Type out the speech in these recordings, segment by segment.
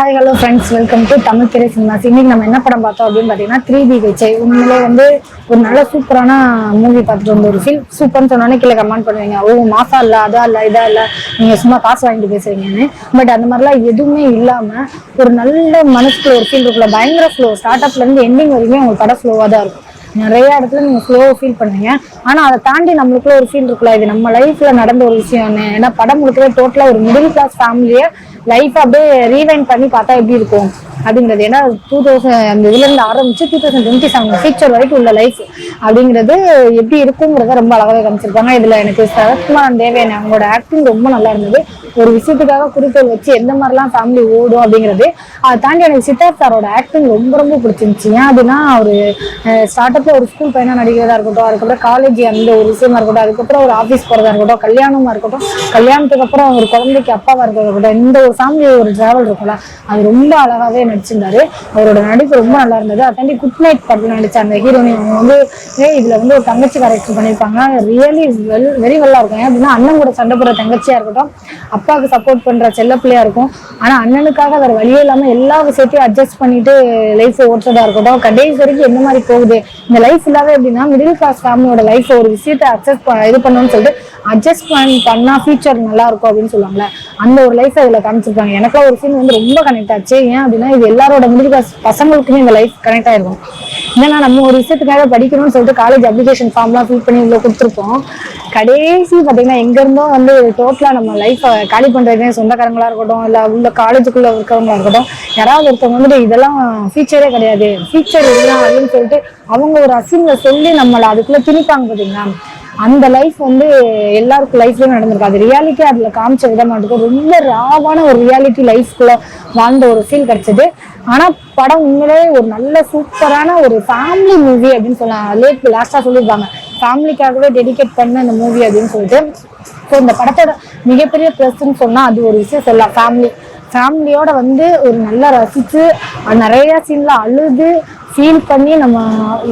Hi hello friends welcome to Tamil திரை cinemas இன்னைக்கு நம்ம என்ன படம் பார்த்தோம் அப்படின்னு பார்த்தீங்கன்னா த்ரீ டி விஜய் உண்மையிலே வந்து ஒரு நல்ல சூப்பரான மூவி பார்த்துட்டு வந்த ஒரு ஃபீல் சூப்பர்னு சொன்னோன்னே கீழே கமெண்ட் பண்ணுவீங்க. ஓ மாசா இல்லை அதா இல்லை இதா இல்லை. நீங்கள் சும்மா காசு வாங்கிட்டு பேசுறீங்கன்னு. பட் அந்த மாதிரிலாம் எதுவுமே இல்லாமல் ஒரு நல்ல மனசுக்குள்ள ஒரு ஃபீல் இருக்குல்ல. பயங்கர ஃப்ளோ ஸ்டார்ட் அப்லேருந்து எண்டிங் வரைக்கும் உங்களுக்கு படம் ஃப்ளோவாக தான் இருக்கும். நிறைய இடத்துல நீங்க ஸ்லோவாக ஃபீல் பண்ணுவீங்க. ஆனா அதை தாண்டி நம்மளுக்குள்ள ஒரு ஃபீல் இருக்குல்ல. இது நம்ம லைஃப்ல நடந்த ஒரு விஷயம் ஏன்னா படம் முழுக்கவே டோட்டலா ஒரு மிடில் கிளாஸ் ஃபேமிலியை லைஃப் அப்படியே ரீவைண்ட் பண்ணி பார்த்தா எப்படி இருக்கும் அப்படிங்கிறது. ஏன்னா டூ தௌசண்ட் அந்த இதுல இருந்து ஆரம்பிச்சு two thousand twenty seven future வரைக்கும் உள்ள லைஃப் அப்படிங்கிறது எப்படி இருக்குங்கிறத ரொம்ப அழகாக காமிச்சிருப்பாங்க. இதுல எனக்கு சரத்குமார் தேவையான அவங்களோட ஆக்டிங் ரொம்ப நல்லா இருந்தது. ஒரு விஷயத்துக்காக குறிக்கோள் வச்சு எந்த மாதிரிலாம் ஃபேமிலி ஓடும் அப்படிங்கிறது அதை தாண்டி எனக்கு சித்தார்த் சாரோட ஆக்டிங் ரொம்ப ரொம்ப பிடிச்சிருந்துச்சு. ஏன் அப்படின்னா ஒரு ஸ்டார்ட் அப்ல ஒரு ஸ்கூல் பையனா நடிக்கிறதா இருக்கட்டும் அதுக்கப்புறம் காலேஜ் அந்த ஒரு விஷயமா இருக்கட்டும் அதுக்கப்புறம் ஒரு ஆஃபீஸ் போறதா இருக்கட்டும் கல்யாணமா இருக்கட்டும் கல்யாணத்துக்கு அப்புறம் ஒரு குழந்தைக்கு அப்பாவா இருக்கிறதா இருக்கட்டும் இந்த ஒரு ஃபேமிலி ஒரு டிராவல் இருக்கும்ல அது ரொம்ப அழகாவே நடிச்சிருந்தாரு. அவரோட நடிப்பு ரொம்ப நல்லா இருந்தது. அதாண்டி குட் நைட் படத்தில் நடிச்ச அந்த ஹீரோயின் அவங்க வந்து ஏ இதுல வந்து ஒரு தங்கச்சி கேரக்டர் பண்ணியிருப்பாங்க ரியலி வெல் வெரி வெல்லா இருக்கும். ஏன் அப்படின்னா அண்ணன் கூட சண்டை போடுற தங்கச்சியா இருக்கட்டும் அப்பாவுக்கு சப்போர்ட் பண்ற செல்ல பிள்ளையா இருக்கும். ஆனா அண்ணனுக்காக வேற வழியே இல்லாம எல்லா விஷயத்தையும் அட்ஜஸ்ட் பண்ணிட்டு லைஃப் ஓட்டுறதா இருக்கட்டும் கடைசி வரைக்கும் என்ன மாதிரி போகுது இந்த லைஃப் இல்லாத எப்படின்னா மிடில் கிளாஸ் ஃபேமிலியோட லைஃப் ஒரு விஷயத்தை அக்செப்ட் இது பண்ணணும்னு சொல்லிட்டு அட்ஜஸ்ட் பண்ணா ஃபியூச்சர் நல்லா இருக்கும் அப்படின்னு சொல்லுவாங்களே அந்த ஒரு லைஃப் அதுல காமிச்சிருப்பாங்க எனக்குலாம் ஒரு சீன் வந்து ரொம்ப கனெக்ட் ஆச்சு. ஏன் அப்படின்னா இது எல்லாரோட மிடில் கிளாஸ் பசங்களுக்குமே இந்த லைஃப் கனெக்ட் ஆயிருக்கும். ஏன்னா நம்ம ஒரு விஷயத்துக்காக படிக்கணும்னு சொல்லிட்டு காலேஜ் அப்ளிகேஷன் ஃபார்ம்லாம் ஃபில் பண்ணி இவ்வளோ கொடுத்துருப்போம். கடைசி பார்த்தீங்கன்னா எங்க இருந்தோ வந்து டோட்டலா நம்ம லைஃப் காலி பண்ணுறதுக்கு சொந்தக்காரங்களா இருக்கட்டும் இல்ல உள்ள காலேஜுக்குள்ள இருக்கிறவங்களா இருக்கட்டும் யாராவது ஒருத்தவங்க வந்துட்டு இதெல்லாம் ஃபியூச்சரே கிடையாது. ஃபியூச்சர் இதுதான் அப்படின்னு சொல்லிட்டு அவங்க ஒரு அசிங்க சொல்லி நம்மளை அதுக்குள்ள திணிப்பாங்க பாத்தீங்களா அந்த லைஃப் வந்து எல்லாருக்கும் லைஃப்லயும் நடந்திருக்கு. அது ரியாலிட்டி அதுல காமிச்ச விட மாட்டேங்குது ரொம்ப ராவான ஒரு ரியாலிட்டி லைஃப்குள்ள வாழ்ந்த ஒரு ஃபீல் கிடைச்சது. ஆனா படம் உண்மையிலே ஒரு நல்ல சூப்பரான ஒரு ஃபேமிலி மூவி அப்படின்னு சொல்லலாம். லேட் லாஸ்டா சொல்லியிருப்பாங்க. ஃபேமிலிக்காகவே டெடிகேட் பண்ண இந்த மூவி அப்படின்னு சொல்லிட்டு. ஸோ இந்த படத்தோட மிகப்பெரிய ப்ளஸ்ன்னு சொன்னா அது ஒரு விஷயம் சொல்லலாம். ஃபேமிலி ஃபேமிலியோட வந்து ஒரு நல்லா ரசிச்சு நிறையா நிறைய சீன்ல அழுது ஃபீல் பண்ணி நம்ம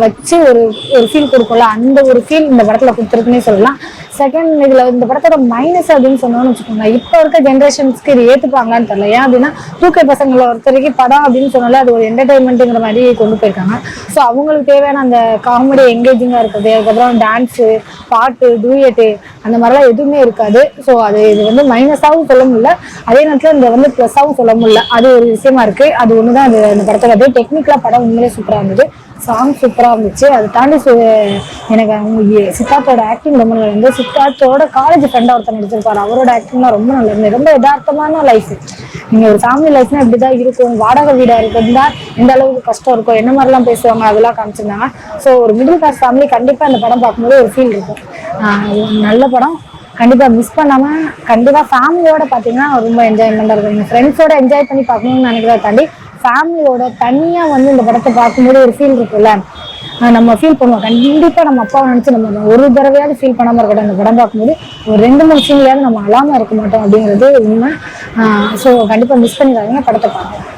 வச்சு ஒரு ஒரு ஃபீல் கொடுக்கல அந்த ஒரு ஃபீல் இந்த படத்துல கொடுத்துருக்குன்னே சொல்லலாம். செகண்ட் இதுல இந்த படத்தோட மைனஸ் அப்படின்னு சொன்னோம்னு வச்சுக்கோங்க இப்போ இருக்க ஜென்ரேஷன்ஸ்க்கு இது ஏத்துப்பாங்களான்னு தெரியல. ஏன் அப்படின்னா தூக்க பசங்களை ஒருத்தருக்கு படம் அப்படின்னு சொன்னாலே அது ஒரு என்டர்டைன்மெண்ட்டுங்கிற மாதிரி கொண்டு போயிருக்காங்க. ஸோ அவங்களுக்கு தேவையான அந்த காமெடி எங்கேஜிங்காக இருக்குது அதுக்கப்புறம் டான்ஸு பாட்டு டூயட்டு அந்த மாதிரிலாம் எதுவுமே இருக்காது. ஸோ அது இது வந்து மைனஸாகவும் சொல்ல முடியல. அதே நேரத்தில் இந்த வந்து ப்ளஸ்ஸாகவும் சொல்ல முடியல. அது ஒரு விஷயமா இருக்கு. அது ஒன்று தான் அது அந்த படத்தில் அதே டெக்னிக்கலாக படம் உண்மையிலே சூப்பராக இருந்தது. சாங் சூப்பராக இருந்துச்சு. அதை தாண்டி சு- எனக்கு அவங்க சித்தார்த்தோட ஆக்டிங் ரொம்ப நல்லா இருந்தது. சித்தார்த்தோட காலேஜ் ஃப்ரெண்டாக ஒருத்தர் நடிச்சிருப்பாரு. அவரோட ஆக்டிங்லாம் ரொம்ப நல்லா இருந்தது. ரொம்ப யதார்த்தமான லைஃப் நீங்க ஒரு ஃபேமிலி லைஃப்னா இப்படிதான் இருக்கும். வாடகை வீடா இருந்தா எந்த அளவுக்கு கஷ்டம் இருக்கும். என்ன மாதிரிலாம் பேசுவாங்க அதெல்லாம் காமிச்சிருந்தாங்க. ஸோ ஒரு மிடில் கிளாஸ் ஃபேமிலி கண்டிப்பா இந்த படம் பார்க்கும்போது ஒரு ஃபீல் இருக்கும். நல்ல படம். கண்டிப்பா மிஸ் பண்ணாம கண்டிப்பா ஃபேமிலியோட பாத்தீங்கன்னா ரொம்ப என்ஜாய்மெண்ட் இருக்கும். ஃப்ரெண்ட்ஸோட என்ஜாய் பண்ணி பார்க்கணும்னு நினைக்கிறத தாண்டி ஃபேமிலியோட தனியா வந்து இந்த படத்தை பார்க்கும்போது ஒரு ஃபீல் இருக்குல்ல நம்ம ஃபீல் பண்ணுவோம். கண்டிப்பா நம்ம அப்பாவை நினச்சி நம்ம ஒரு தடவையாவது ஃபீல் பண்ணாம இருக்கட்டும் அந்த படம் பார்க்கும்போது ஒரு ரெண்டு மூணு சீன்லையாவது நம்ம அழாம இருக்க மாட்டோம் அப்படிங்கிறது உண்மை. ஸோ கண்டிப்பா மிஸ் பண்ணிடாதீங்க படத்தை பாருங்க